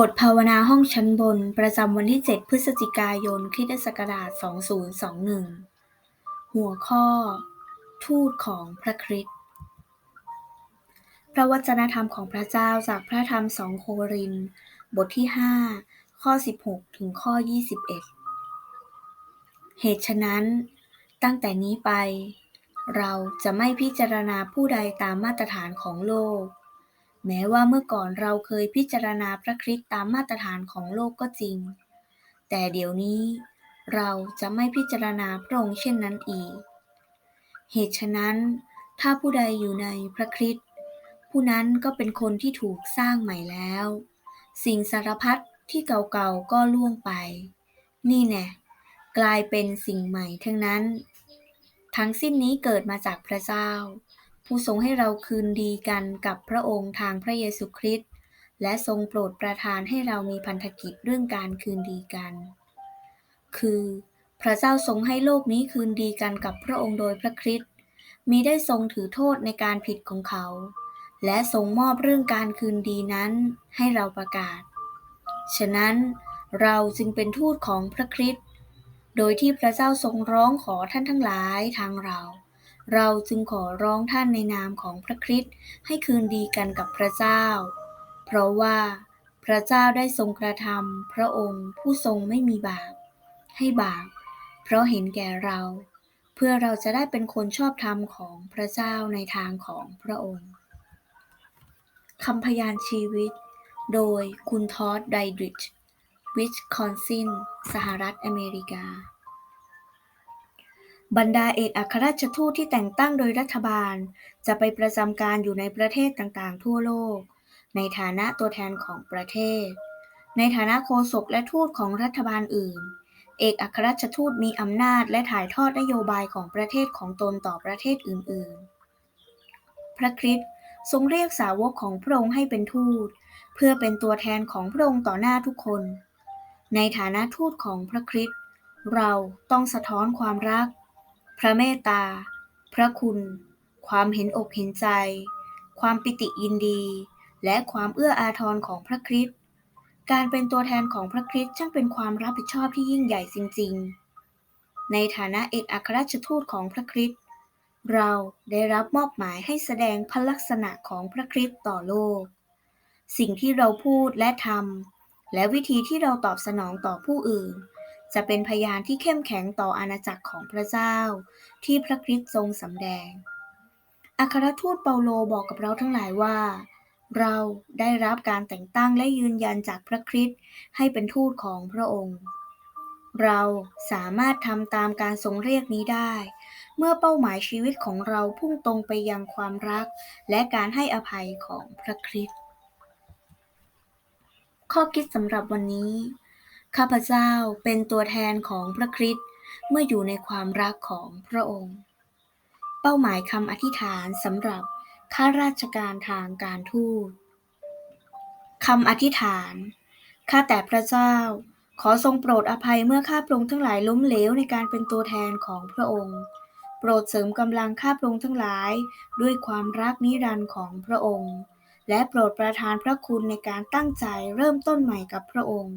บทภาวนาห้องชั้นบน ประจำวันที่ 7 พฤศจิกายนคริสตศักราช 2021 หัวข้อ ทูตของพระคริสต์พระวจนะธรรมของพระเจ้าจากพระธรรมสองโคริน บทที่ 5 ข้อ 16 ถึงข้อ 21 เหตุฉะนั้น ตั้งแต่นี้ไป เราจะไม่พิจารณาผู้ใดตามมาตรฐานของโลก แม้ว่าเมื่อก่อนเราเคยพิจารณาพระคริสต์ตามมาตรฐานของโลกก็จริง แต่เดี๋ยวนี้เราจะไม่พิจารณาพระองค์เช่นนั้นอีก เหตุฉะนั้น ถ้าผู้ใดอยู่ในพระคริสต์ผู้นั้นก็เป็นคนที่ถูกสร้างใหม่แล้ว สิ่งสารพัดที่เก่าๆก็ล่วงไป นี่แน่กลายเป็นสิ่งใหม่ทั้งนั้น ทั้งสิ้นนี้เกิดมาจากพระเจ้า ผู้ทรงให้เราคืนดีกันกับพระองค์ทางพระเยซูคริสต์และทรงโปรดประทานให้เรามีพันธกิจเรื่องการคืนดีกัน คือ พระเจ้าทรงให้โลกนี้คืนดีกันกับพระองค์โดยพระคริสต์มิได้ทรงถือโทษในการผิดของเขา และทรงมอบเรื่องการคืนดีนั้นให้เราประกาศ ฉะนั้นเราจึงเป็นทูตของพระคริสต์โดยที่พระเจ้าทรงร้องขอท่านทั้งหลายทางเรา เราจึงขอร้องท่านในนามของพระคริสต์ให้คืนดีกันกับพระเจ้า เพราะว่าพระเจ้าได้ทรงกระทำพระองค์ผู้ทรงไม่มีบาป ให้บาป เพราะเห็นแก่เรา เพื่อเราจะได้เป็นคนชอบธรรมของพระเจ้าในทางของพระองค์คำพยานชีวิต โดยคุณทอดไดดริชวิสคอนซิน สหรัฐอเมริกา บรรดาเอกอัครราชทูตที่แต่งตั้งโดยรัฐบาล จะไปประจำการอยู่ในประเทศต่างๆ ทั่วโลก ในฐานะตัวแทนของประเทศ ในฐานะโฆษกและทูตของรัฐบาลอื่น เอกอัครราชทูตมีอำนาจและถ่ายทอดนโยบายของประเทศของตนต่อประเทศอื่น ๆ พระคริสต์ทรงเรียกสาวกของพระองค์ให้เป็นทูต เพื่อเป็นตัวแทนของพระองค์ต่อหน้าทุกคน ในฐานะทูตของพระคริสต์เราต้องสะท้อนความรัก พระเมตตา พระคุณ ความเห็นอกเห็นใจ ความปิติยินดี และความเอื้ออาทรของพระคริสต์การเป็นตัวแทนของพระคริสต์ช่างเป็นความรับผิดชอบที่ยิ่งใหญ่จริง ๆ ในฐานะเอกอัครราชทูตของพระคริสต์เราได้รับมอบหมายให้แสดงพระลักษณะของพระคริสต์ต่อโลก สิ่งที่เราพูดและทำและวิธีที่เราตอบสนองต่อผู้อื่น จะเป็นพยานที่เข้มแข็งต่ออาณาจักรของพระเจ้า ที่พระคริสต์ทรงสำแดง อัครทูตเปาโลบอกกับเราทั้งหลายว่า เราได้รับการแต่งตั้งและยืนยันจากพระคริสต์ให้เป็นทูตของพระองค์ เราสามารถทำตามการทรงเรียกนี้ได้ เมื่อเป้าหมายชีวิตของเราพุ่งตรงไปยังความรัก และการให้อภัยของพระคริสต์ข้อคิดสำหรับวันนี้ ข้าพเจ้าเป็นตัวแทนของพระคริสต์เมื่ออยู่ในความรักของพระองค์ เป้าหมายคำอธิษฐานสำหรับข้าราชการทางการทูตคำอธิษฐาน ข้าแต่พระเจ้า ขอทรงโปรดอภัยเมื่อข้าพระองค์ทั้งหลายล้มเหลวในการเป็นตัวแทนของพระองค์ โปรดเสริมกำลังข้าพระองค์ทั้งหลายด้วยความรักนิรันดร์ของพระองค์ และโปรดประทานพระคุณในการตั้งใจเริ่มต้นใหม่กับพระองค์